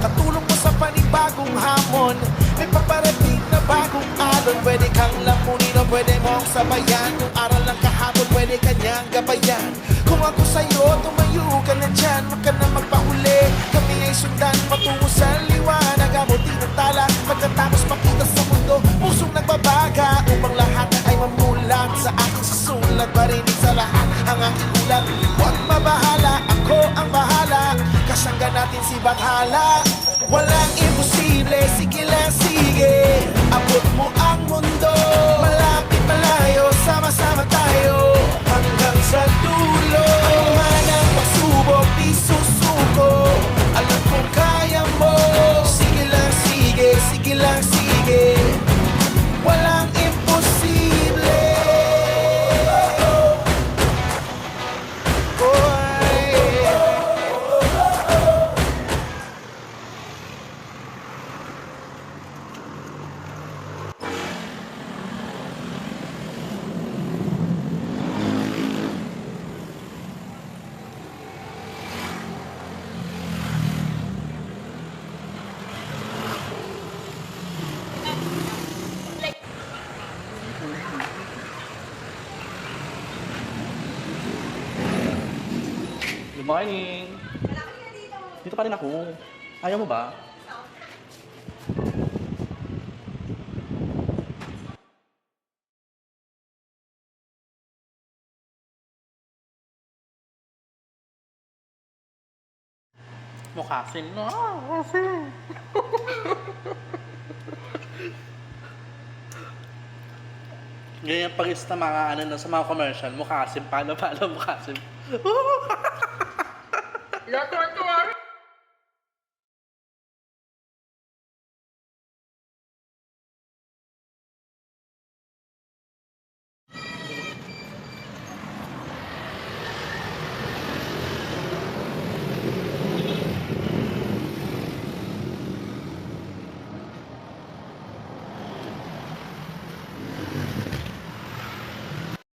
Makatulong mo sa panibagong hamon. May paparating na bagong alon. Pwede kang lamunin o pwede mong sabayan. Kung aral ng kahapon, pwede kanyang gabayan. Kung ako sa'yo, tumayo ka na dyan. Huwag ka na magpahuli Kami ay sundan patungo sa liwanag. Abutin ng tala Pagkatapos makita sa mundo Pusong nagbabaga Upang lahat ay mamulat Sa aking susulat. Marinig sa lahat ang aking ulat. Huwag natin si Bathala Walang imposible Good morning! Dito pa rin ako. Ayaw mo ba? Mukhasin no? Ganyan pag sa mga ano na sa mga commercial, mukhasin, paano paano mukhasin. Lahat tuwan-tuwa rin.